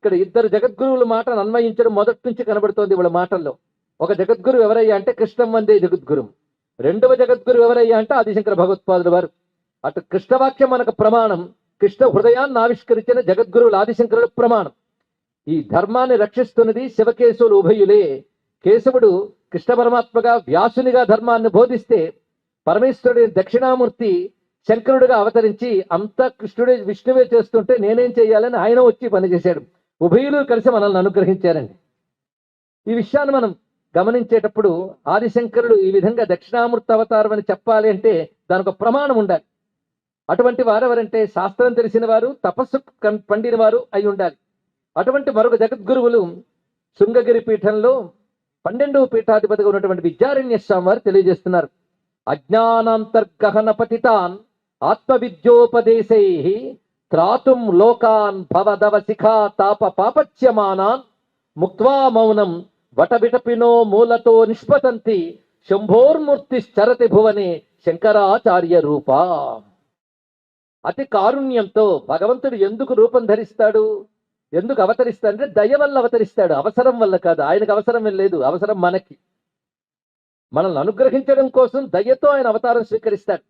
ఇక్కడ ఇద్దరు జగద్గురువుల మాటను అన్వయించడం మొదటి నుంచి కనబడుతోంది వాళ్ళ మాటల్లో. ఒక జగద్గురు ఎవరయ్యా అంటే కృష్ణం వందే జగద్గురు. రెండవ జగద్గురు ఎవరయ్యా అంటే ఆదిశంకర భగవత్పాదులు వారు. అటు కృష్ణవాక్యం మనకు ప్రమాణం. కృష్ణ హృదయాన్ని ఆవిష్కరించిన జగద్గురువులు ఆదిశంకరుల ప్రమాణం. ఈ ధర్మాన్ని రక్షిస్తున్నది శివకేశవులు ఉభయులే. కేశవుడు కృష్ణ పరమాత్మగా వ్యాసునిగా ధర్మాన్ని బోధిస్తే పరమేశ్వరుడి దక్షిణామూర్తి శంకరుడిగా అవతరించి అంతా కృష్ణుడే విష్ణువే చేస్తుంటే నేనేం చేయాలని ఆయన వచ్చి పనిచేశాడు. ఉభయులు కలిసి మనల్ని అనుగ్రహించారండి. ఈ విషయాన్ని మనం గమనించేటప్పుడు ఆదిశంకరుడు ఈ విధంగా దక్షిణామూర్తి అవతారం అని చెప్పాలి అంటే దానికి ఒక ప్రమాణం ఉండాలి. అటువంటి వారెవరంటే శాస్త్రం తెలిసిన వారు తపస్సు పండిన వారు అయి ఉండాలి. అటువంటి మరొక జగద్గురువులు శృంగగిరి పీఠంలో పన్నెండవ పీఠాధిపతిగా ఉన్నటువంటి విద్యారణ్య స్వామి వారు తెలియజేస్తున్నారు. అజ్ఞానాంతర్గహన పతితాన్ ఆత్మవిద్యోపదేశై త్రాతుం లోకాన్ భవదవ శిఖా తాప పాపచ్యమానాన్ ముక్వా మౌనం వటబిటపినో మూలతో నిష్పతంతి శంభోర్మూర్తిశ్చరతి భువనే శంకరాచార్య రూప. అతి కారుణ్యంతో భగవంతుడు ఎందుకు రూపం ధరిస్తాడు? ఎందుకు అవతరిస్తాడు అంటే దయ వల్ల అవతరిస్తాడు. అవసరం వల్ల కాదు. ఆయనకు అవసరం లేదు. అవసరం మనకి. మనల్ని అనుగ్రహించడం కోసం దయతో ఆయన అవతారం స్వీకరిస్తాడు.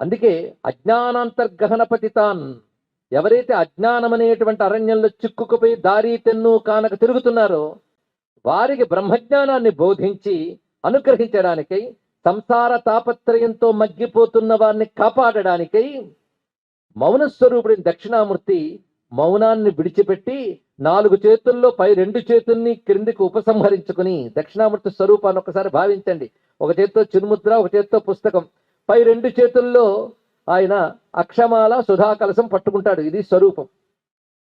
అందుకే అజ్ఞానాంతర్గహన పతితాన్ ఎవరైతే అజ్ఞానం అనేటువంటి అరణ్యంలో చిక్కుకుపోయి దారి తెన్ను కానక తిరుగుతున్నారో వారికి బ్రహ్మజ్ఞానాన్ని బోధించి అనుగ్రహించడానికై సంసార తాపత్రయంతో మగ్గిపోతున్న వారిని కాపాడడానికై మౌన స్వరూపుడిని దక్షిణామూర్తి మౌనాన్ని విడిచిపెట్టి నాలుగు చేతుల్లో పై రెండు చేతుల్ని క్రిందికి ఉపసంహరించుకుని దక్షిణామూర్తి స్వరూపాన్ని ఒకసారి భావించండి. ఒక చేత్తో చిరుముద్ర ఒక చేత్తో పుస్తకం. పై రెండు చేతుల్లో ఆయన అక్షమాల సుధాకలసం పట్టుకుంటాడు. ఇది స్వరూపం.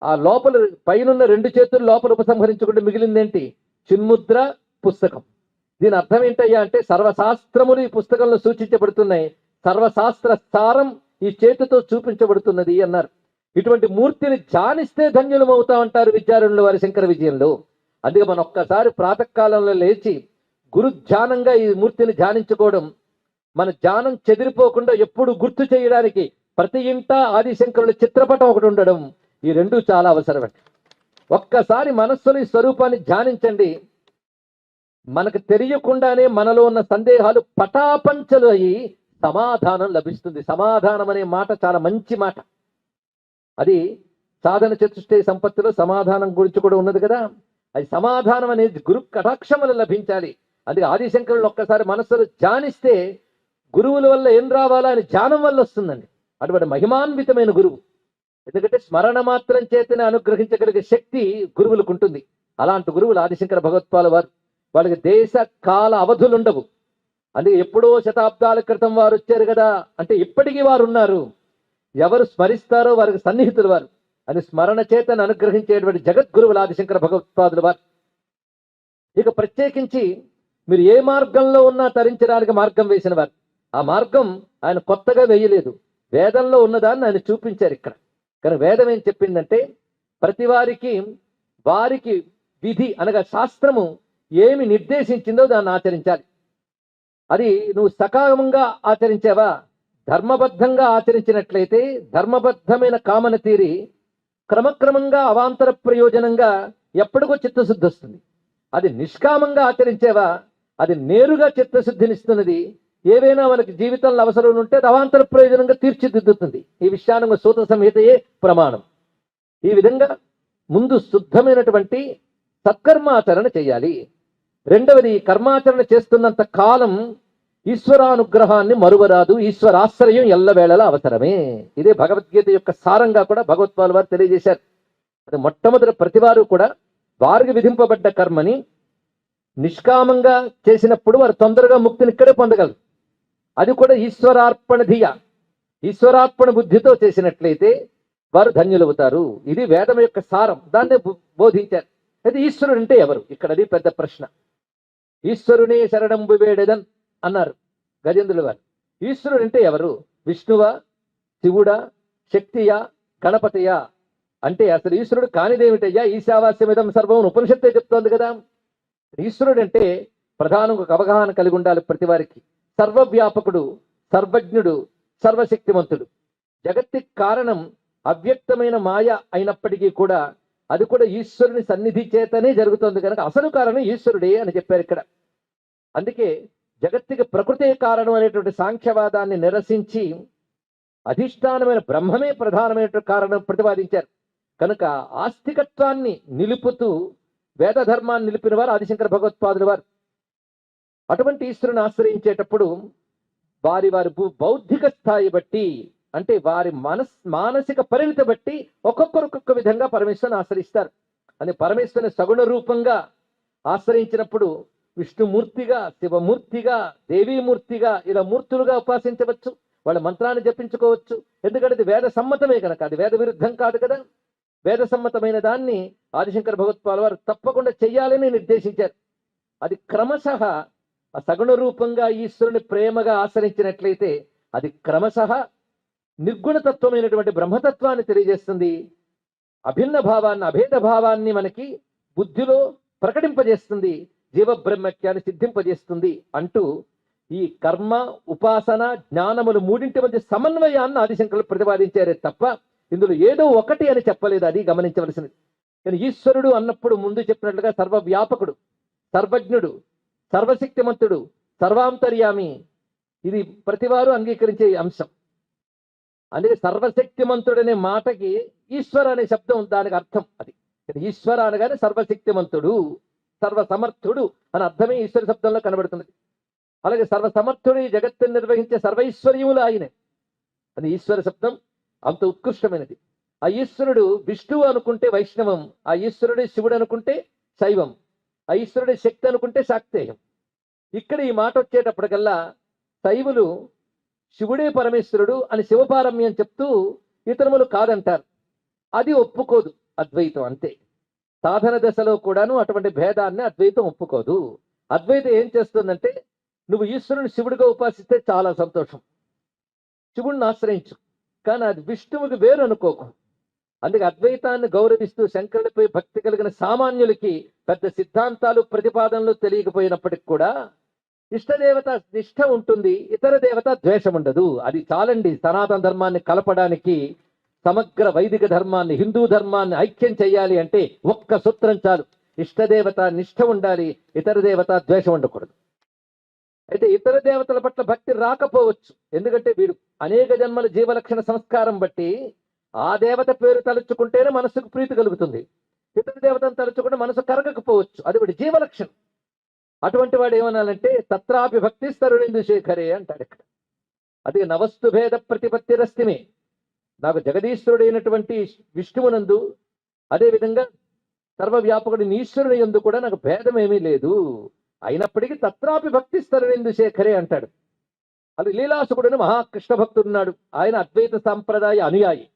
ఆ లోపల పైనున్న రెండు చేతులు లోపల ఉపసంహరించుకుంటే మిగిలిందేంటి? చిన్ముద్ర పుస్తకం. దీని అర్థం ఏంటయ్యా అంటే సర్వశాస్త్రములు ఈ పుస్తకంలో సూచించబడుతున్నాయి. సర్వశాస్త్ర సారం ఈ చేతితో చూపించబడుతున్నది అన్నారు. ఇటువంటి మూర్తిని ధ్యానిస్తే ధన్యులం అవుతామంటారు విద్యారణుల వారి శంకర విజయంలో. అందుకే మనం ఒక్కసారి ప్రాతకాలంలో లేచి గురు ధ్యానంగా ఈ మూర్తిని ధ్యానించుకోవడం మన ధ్యానం చెదిరిపోకుండా ఎప్పుడు గుర్తు చేయడానికి ప్రతి ఇంట ఆదిశంకరుల చిత్రపటం ఒకటి ఉండడం ఈ రెండు చాలా అవసరమే ఒక్కసారి మనస్సులో స్వరూపాన్ని ధ్యానించండి. మనకు తెలియకుండానే మనలో ఉన్న సందేహాలు పటాపంచలు అయి సమాధానం లభిస్తుంది. సమాధానం అనే మాట చాలా మంచి మాట. అది సాధన చతుష్టే సంపత్తిలో సమాధానం గురించి కూడా ఉన్నది కదా. అది సమాధానం అనేది గురు కటాక్షములు లభించాలి. అది ఆదిశంకరులు ఒక్కసారి మనస్సులో ధ్యానిస్తే గురువుల వల్ల ఏం రావాలా అని ధ్యానం వల్ల వస్తుందండి. అటువంటి మహిమాన్వితమైన గురువు. ఎందుకంటే స్మరణ మాత్రం చేతనే అనుగ్రహించగలిగే శక్తి గురువులకు ఉంటుంది. అలాంటి గురువులు ఆదిశంకర భగవత్పాల వారు. వాళ్ళకి దేశ కాల అవధులు ఉండవు. అందుకే ఎప్పుడో శతాబ్దాల క్రితం వారు వచ్చారు కదా. అంటే ఇప్పటికీ వారు ఉన్నారు. ఎవరు స్మరిస్తారో వారికి సన్నిహితులు వారు. అని స్మరణ చేతను అనుగ్రహించేటువంటి జగద్గురువులు ఆదిశంకర భగవత్పాదులు వారు. ఇక ప్రత్యేకించి మీరు ఏ మార్గంలో ఉన్నా తరించడానికి మార్గం వేసిన వారు. ఆ మార్గం ఆయన కొత్తగా వేయలేదు. వేదంలో ఉన్నదాన్ని ఆయన చూపించారు ఇక్కడ. కానీ వేదం ఏం చెప్పిందంటే ప్రతి వారికి వారికి విధి అనగా శాస్త్రము ఏమి నిర్దేశించిందో దాన్ని ఆచరించాలి. అది నువ్వు సకాలంగా ఆచరించావా? ధర్మబద్ధంగా ఆచరించినట్లయితే ధర్మబద్ధమైన కామన తీరి క్రమక్రమంగా అవాంతర ప్రయోజనంగా ఎప్పటికో చిత్తశుద్ధి వస్తుంది. అది నిష్కామంగా ఆచరించేవా? అది నేరుగా చిత్తశుద్ధినిస్తున్నది ఏవైనా మనకి జీవితంలో అవసరం ఉంటే రవాంతర అవాంతర ప్రయోజనంగా తీర్చిదిద్దుతుంది. ఈ విషయాన్ని సూత్ర సంహితయే ప్రమాణం. ఈ విధంగా ముందు శుద్ధమైనటువంటి సత్కర్మాచరణ చేయాలి. రెండవది కర్మాచరణ చేస్తున్నంత కాలం ఈశ్వరానుగ్రహాన్ని మరువరాదు. ఈశ్వరాశ్రయం ఎల్లవేళలా అవసరమే. ఇదే భగవద్గీత యొక్క సారంగా కూడా భగవత్పాల్ వారు తెలియజేశారు. అది మొట్టమొదటి ప్రతివారు కూడా వారికి విధింపబడ్డ కర్మని నిష్కామంగా చేసినప్పుడు వారు తొందరగా ముక్తిని ఇక్కడే పొందగలరు. అది కూడా ఈశ్వరార్పణ ధియ ఈశ్వరార్పణ బుద్ధితో చేసినట్లయితే వారు ధన్యులవుతారు ఇది వేదం యొక్క సారం. దాన్ని బోధించారు. అయితే ఈశ్వరుడు అంటే ఎవరు? ఇక్కడ అది పెద్ద ప్రశ్న. ఈశ్వరునే శరణంబు వేడెదన్ అన్నారు గజేంద్రుల వారు. ఈశ్వరుడు అంటే ఎవరు? విష్ణువా? శివుడా? శక్తియా? గణపతియా? అంటే అసలు ఈశ్వరుడు కానిదేమిటయ్యా? ఈశావాస్యమిదం సర్వం ఉపనిషత్తే చెప్తోంది కదా. ఈశ్వరుడు అంటే ప్రధానంగా ఒక అవగాహన కలిగి ఉండాలి ప్రతి వారికి. సర్వవ్యాపకుడు సర్వజ్ఞుడు సర్వశక్తివంతుడు జగత్తి కారణం అవ్యక్తమైన మాయ అయినప్పటికీ కూడా అది కూడా ఈశ్వరుని సన్నిధి చేతనే జరుగుతుంది కనుక అసలు కారణం ఈశ్వరుడే అని చెప్పారు ఇక్కడ. అందుకే జగత్తుకి ప్రకృతే కారణం అనేటువంటి సాంఖ్యవాదాన్ని నిరసించి అధిష్టానమైన బ్రహ్మమే ప్రధానమైనటువంటి కారణం ప్రతిపాదించారు. కనుక ఆస్తికత్వాన్ని నిలుపుతూ వేద ధర్మాన్ని నిలిపిన వారు ఆదిశంకర భగవత్పాదుల వారు. అటువంటి ఈశ్వరుని ఆశ్రయించేటప్పుడు వారి వారి భూ- బౌద్ధిక స్థాయి బట్టి అంటే వారి మనస్ మానసిక పరిణితి బట్టి ఒక్కొక్కరు ఒక్కొక్క విధంగా పరమేశ్వరుని ఆశ్రయిస్తారు. అని పరమేశ్వరుని సగుణ రూపంగా ఆశ్రయించినప్పుడు విష్ణుమూర్తిగా శివమూర్తిగా దేవీమూర్తిగా ఇలా మూర్తులుగా ఉపాసించవచ్చు. వాళ్ళ మంత్రాన్ని జపించుకోవచ్చు. ఎందుకంటే అది వేద సమ్మతమే కనుక అది వేద విరుద్ధం కాదు కదా. వేద సమ్మతమైన దాన్ని ఆదిశంకర భగవత్పాల్ వారు తప్పకుండా చెయ్యాలని నిర్దేశించారు. అది క్రమశ ఆ సగుణ రూపంగా ఈశ్వరుని ప్రేమగా ఆశ్రయించినట్లయితే అది క్రమశ నిర్గుణతత్వమైనటువంటి బ్రహ్మతత్వాన్ని తెలియజేస్తుంది. అభిన్న భావాన్ని అభేద భావాన్ని మనకి బుద్ధిలో ప్రకటింపజేస్తుంది. జీవబ్రహ్మత్యాన్ని సిద్ధింపజేస్తుంది అంటూ ఈ కర్మ ఉపాసన జ్ఞానములు మూడింటి మధ్య సమన్వయాన్ని ఆదిశంకరులు ప్రతిపాదించారే తప్ప ఇందులో ఏదో ఒకటి అని చెప్పలేదు. అది గమనించవలసినది. కానీ ఈశ్వరుడు అన్నప్పుడు ముందు చెప్పినట్లుగా సర్వవ్యాపకుడు సర్వజ్ఞుడు సర్వశక్తిమంతుడు సర్వాంతర్యామి. ఇది ప్రతివారు అంగీకరించే అంశం. అందుకే సర్వశక్తిమంతుడనే మాటకి ఈశ్వర అనే శబ్దం దానికి అర్థం అది. ఈశ్వర అనగానే సర్వశక్తిమంతుడు సర్వసమర్థుడు అని అర్థమే ఈశ్వర శబ్దంలో కనబడుతున్నది. అలాగే సర్వసమర్థుడు ఈ జగత్తుని నిర్వహించే సర్వైశ్వర్యములు ఆయనే. అది ఈశ్వర శబ్దం అంత ఉత్కృష్టమైనది. ఆ ఈశ్వరుడు విష్ణువు అనుకుంటే వైష్ణవం ఆ ఈశ్వరుడే శివుడు అనుకుంటే శైవం. ఆ శక్తి అనుకుంటే శాక్తేయం. ఇక్కడ ఈ మాట వచ్చేటప్పటికల్లా శైవులు శివుడే పరమేశ్వరుడు అని శివపారమ్యం చెప్తూ ఇతరములు కాదంటారు. అది ఒప్పుకోదు అద్వైతం అంతే. సాధన దశలో కూడాను అటువంటి భేదాన్ని అద్వైతం ఒప్పుకోదు. అద్వైతం ఏం చేస్తుందంటే నువ్వు ఈశ్వరుని శివుడిగా ఉపాసిస్తే చాలా సంతోషం. శివుడిని ఆశ్రయించు. కానీ అది విష్ణువుకి వేరు అనుకోకు. అందుకే అద్వైతాన్ని గౌరవిస్తూ శంకరుడిపై భక్తి కలిగిన సామాన్యులకి పెద్ద సిద్ధాంతాలు ప్రతిపాదనలు తెలియకపోయినప్పటికి కూడా ఇష్టదేవత నిష్ఠ ఉంటుంది ఇతర దేవత ద్వేషం ఉండదు. అది చాలండి. సనాతన ధర్మాన్ని కలపడానికి సమగ్ర వైదిక ధర్మాన్ని హిందూ ధర్మాన్ని ఐక్యం చేయాలి అంటే ఒక్క సూత్రం చాలు. ఇష్టదేవత నిష్ఠ ఉండాలి ఇతర దేవత ద్వేషం ఉండకూడదు. అయితే ఇతర దేవతల పట్ల భక్తి రాకపోవచ్చు. ఎందుకంటే వీడు అనేక జన్మల జీవలక్షణ సంస్కారం బట్టి ఆ దేవత పేరు తలుచుకుంటేనే మనసుకు ప్రీతి కలుగుతుంది. ఇతర దేవతను తలుచుకుంటే మనసు కరగకపోవచ్చు. అది వాడి జీవలక్షణం. అటువంటి వాడు ఏమనాలంటే తత్రాపి భక్తి స్తరుణిందు శేఖరే అంటాడు ఇక్కడ. అది నవస్తు భేద ప్రతిపత్తి రస్తిమే నాకు జగదీశ్వరుడైనటువంటి విష్ణువునందు అదేవిధంగా సర్వవ్యాపకుడి ఈశ్వరుని యందు కూడా నాకు భేదం ఏమీ లేదు. అయినప్పటికీ తత్రాపి భక్తి స్తరుణిందు శేఖరే అంటాడు. అది లీలాసుకుడని మహాకృష్ణ భక్తుడున్నాడు ఆయన అద్వైత సాంప్రదాయ అనుయాయి.